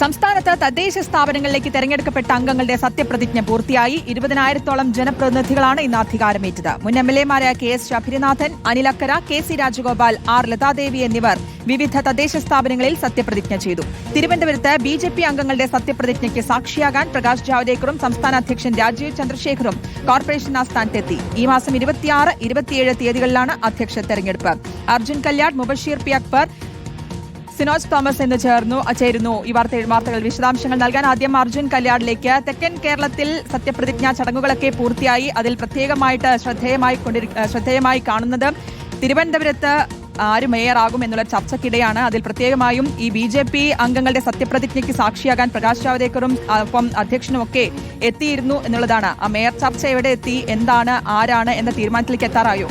സംസ്ഥാനത്ത് തദ്ദേശ സ്ഥാപനങ്ങളിലേക്ക് തെരഞ്ഞെടുക്കപ്പെട്ട അംഗങ്ങളുടെ സത്യപ്രതിജ്ഞ പൂർത്തിയായി. ഇരുപതിനായിരത്തോളം ജനപ്രതിനിധികളാണ് ഇന്ന് അധികാരമേറ്റത്. മുൻ M L എമാരായ K S Sabarinathan Anil Akkara K C Rajagopal R Lathadevi എന്നിവർ വിവിധ തദ്ദേശ സ്ഥാപനങ്ങളിൽ സത്യപ്രതിജ്ഞ ചെയ്തു. തിരുവനന്തപുരത്ത് ബി ജെ പി അംഗങ്ങളുടെ സത്യപ്രതിജ്ഞയ്ക്ക് സാക്ഷിയാകാൻ പ്രകാശ് ജാവ്ദേക്കറും സംസ്ഥാന അധ്യക്ഷൻ രാജീവ് ചന്ദ്രശേഖറും കോർപ്പറേഷൻ ആസ്ഥാനത്തെത്തി. ഈ മാസം ഇരുപത്തിയാറ് ഇരുപത്തിയേഴ് തീയതികളിലാണ് അധ്യക്ഷ തെരഞ്ഞെടുപ്പ്. അർജുൻ കല്യാട് മുബഷീർ പി അക്ബർ സിനോജ് തോമസ് എന്ന് ചേർന്നു ചേരുന്നു. ഈ വാർത്ത വാർത്തകൾ വിശദാംശങ്ങൾ നൽകാൻ ആദ്യം അർജുൻ കല്യാണിലേക്ക് തെക്കൻ കേരളത്തിൽ സത്യപ്രതിജ്ഞാ ചടങ്ങുകളൊക്കെ പൂർത്തിയായി. അതിൽ പ്രത്യേകമായിട്ട് ശ്രദ്ധേയമായി കൊണ്ടിരി ശ്രദ്ധേയമായി കാണുന്നത് തിരുവനന്തപുരത്ത് ആര് മേയറാകും എന്നുള്ള ചർച്ചയ്ക്കിടെയാണ്. അതിൽ പ്രത്യേകമായും ഈ ബി ജെ പി അംഗങ്ങളുടെ സത്യപ്രതിജ്ഞയ്ക്ക് സാക്ഷിയാകാൻ പ്രകാശ് ജാവദേക്കറും ഒപ്പം അധ്യക്ഷനും ഒക്കെ എത്തിയിരുന്നു എന്നുള്ളതാണ്. ആ മേയർ ചർച്ച എവിടെ എത്തി? എന്താണ്? ആരാണ്? എന്ന തീരുമാനത്തിലേക്ക് എത്താറായോ?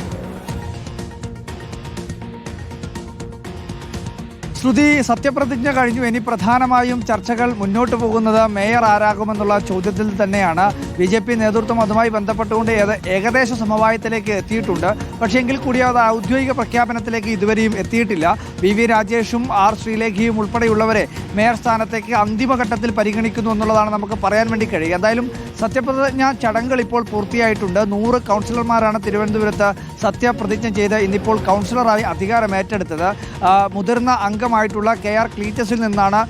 ശ്രുതി സത്യപ്രതിജ്ഞ കഴിഞ്ഞു. ഇനി പ്രധാനമായും ചർച്ചകൾ മുന്നോട്ട് പോകുന്നത് മേയർ ആരാകുമെന്നുള്ള ചോദ്യത്തിൽ തന്നെയാണ്. ബി ജെ പി നേതൃത്വം അതുമായി ബന്ധപ്പെട്ടുകൊണ്ട് ഏകദേശ സമവായത്തിലേക്ക് എത്തിയിട്ടുണ്ട്. പക്ഷേ എങ്കിൽ കൂടി അത് ഔദ്യോഗിക പ്രഖ്യാപനത്തിലേക്ക് ഇതുവരെയും എത്തിയിട്ടില്ല. ബി വി രാജേഷും ആർ ശ്രീലേഖിയും ഉൾപ്പെടെയുള്ളവരെ മേയർ സ്ഥാനത്തേക്ക് അന്തിമഘട്ടത്തിൽ പരിഗണിക്കുന്നു എന്നുള്ളതാണ് നമുക്ക് പറയാൻ വേണ്ടി കഴിയുക. എന്തായാലും സത്യപ്രതിജ്ഞ ചടങ്ങുകൾ ഇപ്പോൾ പൂർത്തിയായിട്ടുണ്ട്. നൂറ് കൗൺസിലർമാരാണ് തിരുവനന്തപുരത്ത് സത്യപ്രതിജ്ഞ ചെയ്ത് ഇന്നിപ്പോൾ കൗൺസിലറായി അധികാരം ഏറ്റെടുത്തത്. മുതിർന്ന അംഗമായിട്ടുള്ള കെ ആർ ക്ലീറ്റസിൽ നിന്നാണ്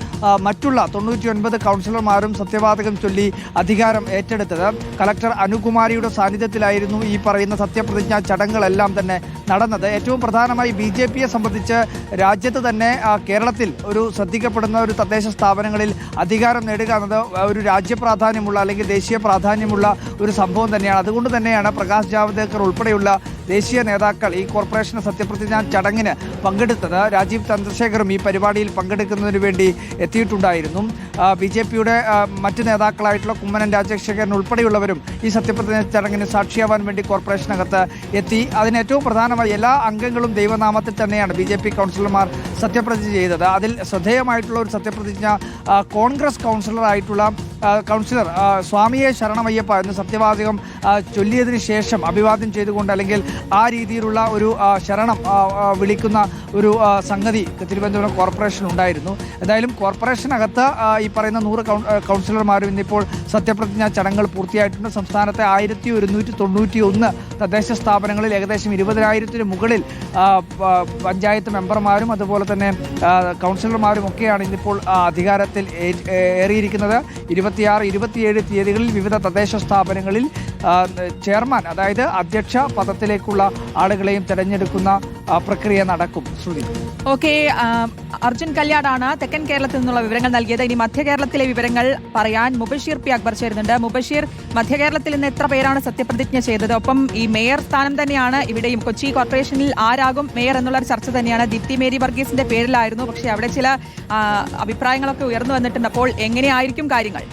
മറ്റുള്ള തൊണ്ണൂറ്റി ഒൻപത് കൗൺസിലർമാരും സത്യവാചകം ചൊല്ലി അധികാരം ഏറ്റെടുത്തത്. കളക്ടർ അനുകുമാരിയുടെ സാന്നിധ്യത്തിലായിരുന്നു ഈ പറയുന്ന സത്യപ്രതിജ്ഞാ ചടങ്ങുകളെല്ലാം തന്നെ നടന്നത്. ഏറ്റവും പ്രധാനമായി ബി ജെ പിയെ സംബന്ധിച്ച് രാജ്യത്ത് തന്നെ കേരളത്തിൽ ഒരു ശ്രദ്ധിക്കപ്പെടുന്ന ഒരു തദ്ദേശ സ്ഥാപനങ്ങളിൽ അധികാരം നേടുക എന്നത് ഒരു രാജ്യപ്രാധാന്യമുള്ള അല്ലെങ്കിൽ ദേശീയ പ്രാധാന്യമുള്ള ഒരു സംഭവം തന്നെയാണ്. അതുകൊണ്ട് തന്നെയാണ് പ്രകാശ് ജാവ്ദേക്കർ ഉൾപ്പെടെയുള്ള ദേശീയ നേതാക്കൾ ഈ കോർപ്പറേഷൻ സത്യപ്രതിജ്ഞാ ചടങ്ങിന് പങ്കെടുത്തത്. രാജീവ് ചന്ദ്രശേഖറും ഈ പരിപാടിയിൽ പങ്കെടുക്കുന്നതിന് വേണ്ടി എത്തിയിട്ടുണ്ടായിരുന്നു. ബി ജെ പിയുടെ മറ്റ് നേതാക്കളായിട്ടുള്ള കുമ്മനം രാജശേഖരൻ ഉൾപ്പെടെയുള്ളവരും ഈ സത്യപ്രതിജ്ഞ ചടങ്ങിന് സാക്ഷിയാവാൻ വേണ്ടി കോർപ്പറേഷനകത്ത് എത്തി. അതിന് ഏറ്റവും പ്രധാനമായി എല്ലാ അംഗങ്ങളും ദൈവനാമത്തിൽ തന്നെയാണ് ബി ജെ പി കൗൺസിലർമാർ സത്യപ്രതിജ്ഞ ചെയ്തത്. അതിൽ ശ്രദ്ധേയമായിട്ടുള്ള ഒരു സത്യപ്രതിജ്ഞ കോൺഗ്രസ് കൗൺസിലറായിട്ടുള്ള കൗൺസിലർ സ്വാമിയെ ശരണമയ്യപ്പ എന്ന് സത്യവാചകം ചൊല്ലിയതിന് ശേഷം അഭിവാദ്യം ചെയ്തുകൊണ്ട് അല്ലെങ്കിൽ ആ രീതിയിലുള്ള ഒരു ശരണം വിളിക്കുന്ന ഒരു സംഗതി തിരുവനന്തപുരം കോർപ്പറേഷൻ ഉണ്ടായിരുന്നു എന്തായാലും കോർപ്പറേഷനകത്ത് ഈ പറയുന്ന നൂറ് കൗൺസിലർമാരും ഇന്നിപ്പോൾ സത്യപ്രതിജ്ഞ ചടങ്ങുകൾ പൂർത്തിയായിട്ടുണ്ട്. സംസ്ഥാനത്തെ ആയിരത്തി ഒരുന്നൂറ്റി തൊണ്ണൂറ്റി ഒന്ന് തദ്ദേശ സ്ഥാപനങ്ങളിൽ ഏകദേശം ഇരുപതിനായിരത്തിന് മുകളിൽ പഞ്ചായത്ത് മെമ്പർമാരും അതുപോലെ തന്നെ കൗൺസിലർമാരും ഒക്കെയാണ് ഇന്നിപ്പോൾ അധികാരത്തിൽ ഏറിയിരിക്കുന്നത്. ഏറിയിരിക്കുന്നത് ഇരുപത്തിയാറ് ഇരുപത്തിയേഴ് തീയതികളിൽ വിവിധ തദ്ദേശ സ്ഥാപനങ്ങളിൽ ചെയർമാൻ അതായത് അധ്യക്ഷ പദത്തിലേക്കുള്ള ആളുകളെയും തെരഞ്ഞെടുക്കുന്ന പ്രക്രിയ നടക്കും. ശ്രുതി. ഓക്കെ അർജുൻ കല്യാടാണ് തെക്കൻ കേരളത്തിൽ നിന്നുള്ള വിവരങ്ങൾ നൽകിയത്. ഇനി മധ്യ കേരളത്തിലെ വിവരങ്ങൾ പറയാൻ മുബഷീർ പി അക്ബർ ചേരുന്നുണ്ട്. മുബഷീർ മധ്യ കേരളത്തിൽ നിന്ന് എത്ര പേരാണ് സത്യപ്രതിജ്ഞ ചെയ്തത്? ഒപ്പം ഈ മേയർ സ്ഥാനം തന്നെയാണ് ഇവിടെയും കൊച്ചി കോർപ്പറേഷനിൽ ആരാകും മേയർ എന്നുള്ള ചർച്ച തന്നെയാണ്. ദീപ്തി മേരി വർഗീസിന്റെ പേരിലായിരുന്നു. പക്ഷേ അവിടെ ചില അഭിപ്രായങ്ങളൊക്കെ ഉയർന്നു വന്നിട്ടുണ്ട്. അപ്പോൾ എങ്ങനെയായിരിക്കും കാര്യങ്ങൾ?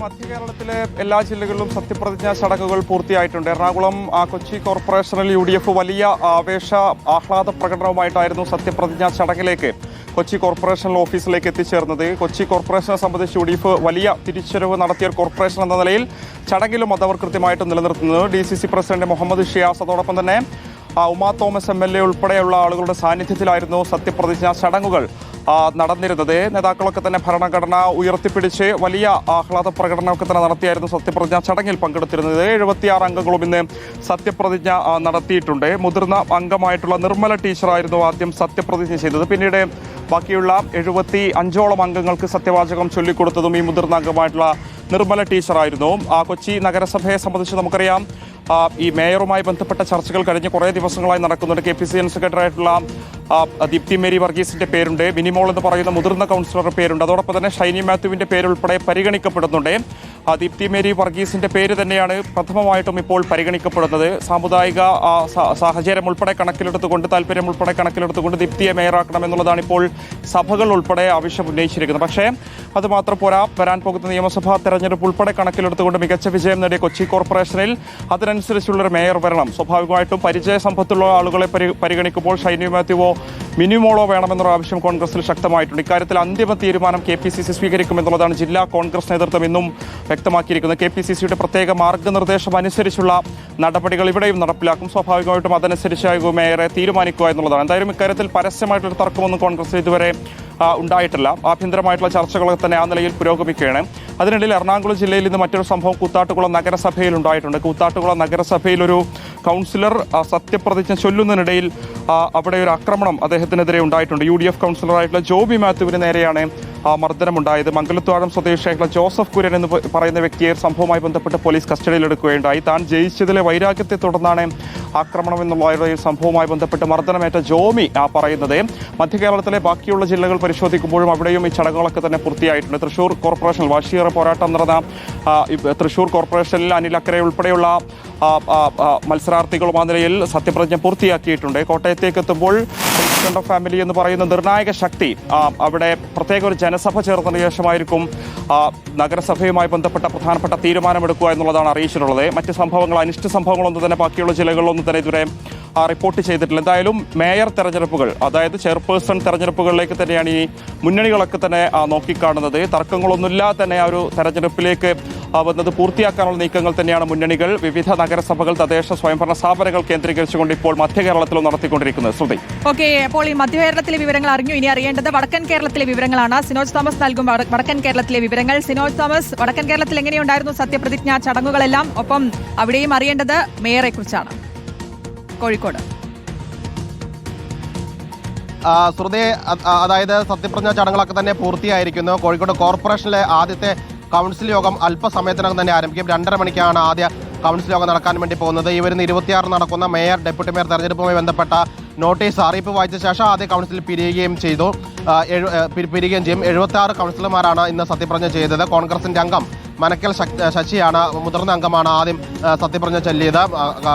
മധ്യ കേരളത്തിലെ എല്ലാ ജില്ലകളിലും സത്യപ്രതിജ്ഞാ ചടങ്ങുകൾ പൂർത്തിയായിട്ടുണ്ട്. എറണാകുളം കൊച്ചി കോർപ്പറേഷനിൽ യു ഡി എഫ് വലിയ ആവേശ ആഹ്ലാദ പ്രകടനവുമായിട്ടായിരുന്നു സത്യപ്രതിജ്ഞാ ചടങ്ങിലേക്ക് കൊച്ചി കോർപ്പറേഷൻ ഓഫീസിലേക്ക് എത്തിച്ചേർന്നത്. കൊച്ചി കോർപ്പറേഷനെ സംബന്ധിച്ച് യു ഡി എഫ് വലിയ തിരിച്ചറിവ് നടത്തിയ കോർപ്പറേഷൻ എന്ന നിലയിൽ ചടങ്ങിലും അതവർ കൃത്യമായിട്ട് നിലനിർത്തുന്നത്. D C C president Muhammad Shiyas അതോടൊപ്പം തന്നെ Uma Thomas M L A ഉൾപ്പെടെയുള്ള ആളുകളുടെ സാന്നിധ്യത്തിലായിരുന്നു സത്യപ്രതിജ്ഞാ ചടങ്ങുകൾ നടന്നിരുന്നത്. നേതാക്കളൊക്കെ തന്നെ ഭരണഘടന ഉയർത്തിപ്പിടിച്ച് വലിയ ആഹ്ലാദ പ്രകടനമൊക്കെ തന്നെ നടത്തിയായിരുന്നു സത്യപ്രതിജ്ഞ ചടങ്ങിൽ പങ്കെടുത്തിരുന്നത്. എഴുപത്തിയാറ് അംഗങ്ങളും ഇന്ന് സത്യപ്രതിജ്ഞ നടത്തിയിട്ടുണ്ട്. മുതിർന്ന അംഗമായിട്ടുള്ള നിർമ്മല ടീച്ചറായിരുന്നു ആദ്യം സത്യപ്രതിജ്ഞ ചെയ്തത്. പിന്നീട് ബാക്കിയുള്ള എഴുപത്തി അഞ്ചോളം അംഗങ്ങൾക്ക് സത്യവാചകം ചൊല്ലിക്കൊടുത്തതും ഈ മുതിർന്ന അംഗമായിട്ടുള്ള നിർമ്മല ടീച്ചറായിരുന്നു. ആ കൊച്ചി നഗരസഭയെ സംബന്ധിച്ച് നമുക്കറിയാം ഈ മേയറുമായി ബന്ധപ്പെട്ട ചർച്ചകൾ കഴിഞ്ഞ കുറേ ദിവസങ്ങളായി നടക്കുന്നുണ്ട്. K P C N secretary ആയിട്ടുള്ള ദീപ്തി മേരി വർഗീസിന്റെ പേരുണ്ട്. മിനിമോൾ എന്ന് പറയുന്ന മുതിർന്ന കൗൺസിലറുടെ പേരുണ്ട്. അതോടൊപ്പം തന്നെ ഷൈനി മാത്യുവിന്റെ പേരുൾപ്പെടെ പരിഗണിക്കപ്പെടുന്നുണ്ട്. ദീപ്തി മേരി വർഗീസിന്റെ പേര് തന്നെയാണ് പ്രഥമമായിട്ടും ഇപ്പോൾ പരിഗണിക്കപ്പെടുന്നത്. സാമുദായിക സാഹചര്യം ഉൾപ്പെടെ കണക്കിലെടുത്തുകൊണ്ട് താല്പര്യം ഉൾപ്പെടെ കണക്കിലെടുത്തുകൊണ്ട് ദീപ്തിയെ മേയറാക്കണം എന്നുള്ളതാണ് ഇപ്പോൾ സഭകൾ ഉൾപ്പെടെ ആവശ്യം ഉന്നയിച്ചിരിക്കുന്നത്. പക്ഷേ അത് മാത്രം പോരാ. വരാൻ പോകുന്ന നിയമസഭാ തെരഞ്ഞെടുപ്പ് ഉൾപ്പെടെ കണക്കിലെടുത്തുകൊണ്ട് മികച്ച വിജയം നേടിയ കൊച്ചി കോർപ്പറേഷനിൽ അതിനനുസരിച്ചുള്ളൊരു മേയർ വരണം. സ്വാഭാവികമായിട്ടും പരിചയ സമ്പത്തുള്ള ആളുകളെ പരിഗണിക്കുമ്പോൾ ഷൈനി മാത്യുവോ മിനിമോളോ വേണമെന്നൊരു ആവശ്യം കോൺഗ്രസിൽ ശക്തമായിട്ടുണ്ട്. ഇക്കാര്യത്തിൽ അന്തിമ തീരുമാനം കെ പി സി സി സ്വീകരിക്കുമെന്നുള്ളതാണ് ജില്ലാ കോൺഗ്രസ് നേതൃത്വം ഇന്നും വ്യക്തമാക്കിയിരിക്കുന്നത് കെ പി സി സിയുടെ പ്രത്യേക മാർഗനിർദ്ദേശം അനുസരിച്ചുള്ള നടപടികൾ ഇവിടെയും നടപ്പിലാക്കും. സ്വാഭാവികമായിട്ടും അതനുസരിച്ചാകും മേയറെ തീരുമാനിക്കുക എന്നുള്ളതാണ്. എന്തായാലും ഇക്കാര്യത്തിൽ പരസ്യമായിട്ടൊരു തർക്കമൊന്നും കോൺഗ്രസ് ഇതുവരെ ഉണ്ടായിട്ടില്ല. ആഭ്യന്തരമായിട്ടുള്ള ചർച്ചകളൊക്കെ തന്നെ ആ നിലയിൽ പുരോഗമിക്കുകയാണ്. അതിനിടയിൽ എറണാകുളം ജില്ലയിൽ ഇന്ന് മറ്റൊരു സംഭവം കൂത്താട്ടുകുളം നഗരസഭയിൽ ഉണ്ടായിട്ടുണ്ട്. കൂത്താട്ടുകുളം നഗരസഭയിൽ ഒരു കൗൺസിലർ സത്യപ്രതിജ്ഞ ചൊല്ലുന്നതിനിടയിൽ അവിടെ ഒരു ആക്രമണം അദ്ദേഹത്തിനെതിരെ ഉണ്ടായിട്ടുണ്ട്. യു ഡി എഫ് കൗൺസിലറായിട്ടുള്ള ജോബി മാത്യുവിന് നേരെയാണ് മർദ്ദനമുണ്ടായത്. മംഗലത്താഴം സ്വദേശിയായിട്ടുള്ള ജോസഫ് കുര്യൻ എന്ന് പറയുന്ന വ്യക്തിയെ സംഭവവുമായി ബന്ധപ്പെട്ട് പോലീസ് കസ്റ്റഡിയിലെടുക്കുകയുണ്ടായി. താൻ ജയിച്ചതിലെ വൈരാഗ്യത്തെ തുടർന്നാണ് ആക്രമണം എന്നുള്ള സംഭവവുമായി ബന്ധപ്പെട്ട് മർദ്ദനമേറ്റ ജോമി ആ പറയുന്നത്. മധ്യ കേരളത്തിലെ ബാക്കിയുള്ള ജില്ലകൾ പരിശോധിക്കുമ്പോഴും അവിടെയും ഈ ചടങ്ങുകളൊക്കെ തന്നെ പൂർത്തിയായിട്ടുണ്ട്. തൃശൂർ കോർപ്പറേഷനിൽ വാശിയേറെ പോരാട്ടം നടന്ന തൃശൂർ കോർപ്പറേഷനിൽ അനിൽ അക്കരെ ഉൾപ്പെടെയുള്ള ആ നിലയിൽ സത്യപ്രതിജ്ഞ പൂർത്തിയാക്കിയിട്ടുണ്ട്. കോട്ടയത്തേക്ക് എത്തുമ്പോൾ ഓഫ് ഫാമിലി എന്ന് പറയുന്ന നിർണായക ശക്തി അവിടെ പ്രത്യേക ഒരു ജനസഭ ചേർന്നതിന് ശേഷമായിരിക്കും നഗരസഭയുമായി ബന്ധപ്പെട്ട പ്രധാനപ്പെട്ട തീരുമാനമെടുക്കുക എന്നുള്ളതാണ് അറിയിച്ചിട്ടുള്ളത്. മറ്റ് സംഭവങ്ങൾ അനിഷ്ട സംഭവങ്ങളൊന്നും തന്നെ ബാക്കിയുള്ള ജില്ലകളിലൊന്നും തന്നെ ഇതുവരെ റിപ്പോർട്ട് ചെയ്തിട്ടില്ല. എന്തായാലും മേയർ തെരഞ്ഞെടുപ്പുകൾ അതായത് ചെയർപേഴ്സൺ തെരഞ്ഞെടുപ്പുകളിലേക്ക് തന്നെയാണ് ഈ മുന്നണികളൊക്കെ തന്നെ നോക്കിക്കാണുന്നത്. തർക്കങ്ങളൊന്നുമില്ലാതെ തന്നെ ആ ഒരു തെരഞ്ഞെടുപ്പിലേക്ക് വന്നത് പൂർത്തിയാക്കാനുള്ള നീക്കങ്ങൾ തന്നെയാണ് മുന്നണികൾ. വിവിധ നഗരസഭകൾ തദ്ദേശ സ്വയംഭരണ സ്ഥാപനങ്ങൾ കേന്ദ്രീകരിച്ചുകൊണ്ട് ഇപ്പോൾ മധ്യ കേരളത്തിലും നടത്തിക്കൊണ്ടിരിക്കുന്നത്. ശ്രുതി. ഓക്കെ അപ്പോൾ ഈ മധ്യ കേരളത്തിലെ വിവരങ്ങൾ അറിഞ്ഞു. ഇനി അറിയേണ്ടത് വടക്കൻ കേരളത്തിലെ വിവരങ്ങളാണ്. സിനോജ് തോമസ് നൽകും വടക്കൻ കേരളത്തിലെ വിവരങ്ങൾ. സിനോജ് തോമസ് വടക്കൻ കേരളത്തിൽ എങ്ങനെയുണ്ടായിരുന്നു സത്യപ്രതിജ്ഞ ചടങ്ങുകളെല്ലാം? ഒപ്പം അവിടെയും അറിയേണ്ടത് മേയറെ കുറിച്ചാണ്. കോഴിക്കോട്. ശ്രുതി അതായത് സത്യപ്രതിജ്ഞ ചടങ്ങുകളൊക്കെ തന്നെ പൂർത്തിയായിരിക്കുന്നു. കോഴിക്കോട് കോർപ്പറേഷനിലെ ആദ്യത്തെ കൗൺസിൽ യോഗം അല്പസമയത്തിനകം തന്നെ ആരംഭിക്കും. രണ്ടര മണിക്കാണ് ആദ്യ കൗൺസിൽ യോഗം നടക്കാൻ വേണ്ടി പോകുന്നത്. ഈ വരുന്ന ഇരുപത്തിയാറ് നടക്കുന്ന മേയർ ഡെപ്യൂട്ടി മേയർ തെരഞ്ഞെടുപ്പുമായി ബന്ധപ്പെട്ട നോട്ടീസ് അറിയിപ്പ് വായിച്ച ശേഷം ആദ്യ കൗൺസിൽ പിരിയുകയും ചെയ്തു. പിരിയുകയും ചെയ്യും. എഴുപത്തി ആറ് കൗൺസിലർമാരാണ് ഇന്ന് സത്യപ്രതിജ്ഞ ചെയ്തത്. കോൺഗ്രസിന്റെ അംഗം മനക്കൽ ശശിയാണ് മുതിർന്ന അംഗമാണ് ആദ്യം സത്യപ്രജ്ഞ ചൊല്ലിയത്.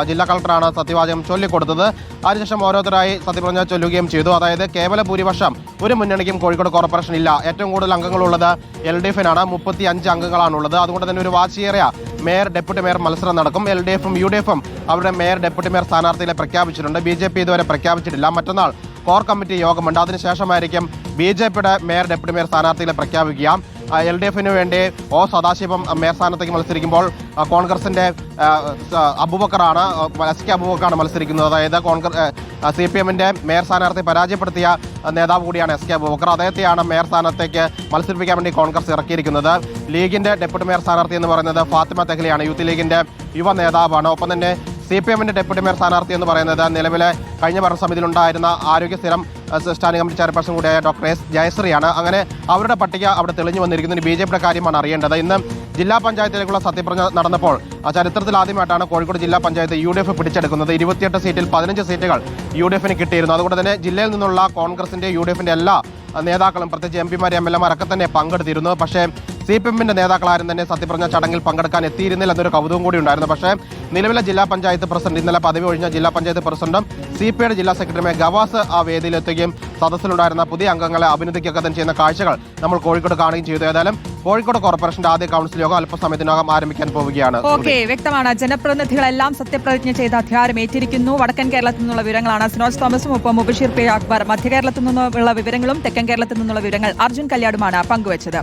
ജില്ലാ കളക്ടറാണ് സത്യവാചകം ചൊല്ലിക്കൊടുത്തത്. അതിനുശേഷം ഓരോരുത്തരായി സത്യപ്രതിജ്ഞ ചൊല്ലുകയും ചെയ്തു. അതായത് കേവല ഭൂരിപക്ഷം ഒരു മുന്നണിക്കും കോഴിക്കോട് കോർപ്പറേഷൻ ഇല്ല. ഏറ്റവും കൂടുതൽ അംഗങ്ങളുള്ളത് എൽ ഡി എഫിനാണ് മുപ്പത്തി അഞ്ച് അംഗങ്ങളാണുള്ളത്. അതുകൊണ്ട് തന്നെ ഒരു വാശിയേറിയ മേയർ ഡെപ്യൂട്ടി മേയർ മത്സരം നടക്കും. എൽ ഡി എഫും യു ഡി എഫും അവരുടെ മേയർ ഡെപ്യൂട്ടി മേയർ സ്ഥാനാർത്ഥികളെ പ്രഖ്യാപിച്ചിട്ടുണ്ട്. ബി ജെ പി ഇതുവരെ പ്രഖ്യാപിച്ചിട്ടില്ല. മറ്റന്നാൾ കോർ കമ്മിറ്റി യോഗമുണ്ട്. അതിനുശേഷമായിരിക്കും ബി ജെ പിയുടെ മേയർ ഡെപ്യൂട്ടി മേയർ സ്ഥാനാർത്ഥികളെ പ്രഖ്യാപിക്കുക. എൽ ഡി എഫിന് വേണ്ടി ഒ സദാശിവം മേസ്ഥാനത്തേക്ക് സ്ഥാനത്തേക്ക് മത്സരിക്കുമ്പോൾ കോൺഗ്രസിന്റെ അബുബക്കറാണ് എസ് കെ അബുബക്കറാണ് മത്സരിക്കുന്നത്. അതായത് കോൺഗ്രസ് സി പി എമ്മിന്റെ മേയർ സ്ഥാനാർത്ഥി പരാജയപ്പെടുത്തിയ നേതാവ് കൂടിയാണ് എസ് കെ അബുബക്കർ. അദ്ദേഹത്തെയാണ് മേയർ സ്ഥാനത്തേക്ക് മത്സരിപ്പിക്കാൻ വേണ്ടി കോൺഗ്രസ് ഇറക്കിയിരിക്കുന്നത്. ലീഗിന്റെ ഡെപ്യൂട്ടി മേയർ സ്ഥാനാർത്ഥി എന്ന് പറയുന്നത് ഫാത്തിമ തെഹ്ലിയാണ്. യൂത്ത് ലീഗിന്റെ യുവ നേതാവാണ്. ഒപ്പം തന്നെ സി പി എമ്മിന്റെ ഡെപ്യൂട്ടി മേയർ സ്ഥാനാർത്ഥി എന്ന് പറയുന്നത് നിലവിലെ കഴിഞ്ഞ ഭരണസമിതിയിലുണ്ടായിരുന്ന ആരോഗ്യ സ്ഥിരം സ്റ്റാൻഡിംഗ് കമ്മിറ്റി ചെയർപേഴ്സൺ കൂടിയായ ഡോക്ടർ എസ് ജയശ്രീയാണ്. അങ്ങനെ അവരുടെ പട്ടിക അവിടെ തെളിഞ്ഞു വന്നിരിക്കുന്നത് ബി ജെ പിയുടെ കാര്യമാണ് അറിയേണ്ടത്. ഇന്ന് ജില്ലാ പഞ്ചായത്തിലേക്കുള്ള സത്യപ്രജ്ഞ നടന്നപ്പോൾ ചരിത്രത്തിൽ ആദ്യമായിട്ടാണ് കോഴിക്കോട് ജില്ലാ പഞ്ചായത്ത് യു ഡി എഫ് പിടിച്ചെടുക്കുന്നത്. ഇരുപത്തിയെട്ട് സീറ്റിൽ പതിനഞ്ച് സീറ്റുകൾ യു ഡി എഫിന് കിട്ടിയിരുന്നു. അതുകൊണ്ട് തന്നെ ജില്ലയിൽ നിന്നുള്ള കോൺഗ്രസിന്റെ യു ഡി എഫിന്റെ എല്ലാ നേതാക്കളും പ്രത്യേകിച്ച് എം പിമാരും എം എൽ എമാരൊക്കെ തന്നെ പങ്കെടുത്തിരുന്നു. പക്ഷേ സി പി എമ്മിന്റെ നേതാക്കളാരും തന്നെ സത്യപ്രതിജ്ഞ ചടങ്ങിൽ പങ്കെടുക്കാൻ എത്തിയിരുന്നില്ല എന്നൊരു കൗതുകം കൂടി ഉണ്ടായിരുന്നു. പക്ഷേ നിലവിലെ ജില്ലാ പഞ്ചായത്ത് പ്രസിഡന്റ് ഇന്നലെ പദവി ഒഴിഞ്ഞ ജില്ലാ പഞ്ചായത്ത് പ്രസിഡന്റും സി പി ഐയുടെ ജില്ലാ സെക്രട്ടറിയുമായ ഗവാസ് ആ വേദിയിലെത്തുകയും സദസ്സിലുണ്ടായിരുന്ന പുതിയ അംഗങ്ങളെ അഭിനന്ദിക്കുകയൊക്കെ തന്നെ ചെയ്യുന്ന കാഴ്ചകൾ നമ്മൾ കോഴിക്കോട് കാണുകയും ചെയ്തു. ഏതായാലും കോഴിക്കോട് കോർപ്പറേഷന്റെ ആദ്യ കൗൺസിൽ യോഗം അല്പസമയത്തിനകം ആരംഭിക്കാൻ പോവുകയാണ്. ഓക്കെ വ്യക്തമാണ്. ജനപ്രതിനിധികളെല്ലാം സത്യപ്രതിജ്ഞ ചെയ്ത അധികാരം ഏറ്റിരിക്കുന്നു വടക്കൻ കേരളത്തിൽ നിന്നുള്ള വിവരങ്ങളാണ് സിനോജ് തോമസും ഒപ്പം മുബഷീർ പി അക്ബർ മധ്യ കേരളത്തിൽ നിന്നുള്ള വിവരങ്ങളും തെക്കൻ കേരളത്തിൽ നിന്നുള്ള വിവരങ്ങൾ അർജുൻ കല്യാടുമാണ് പങ്കുവച്ചത്.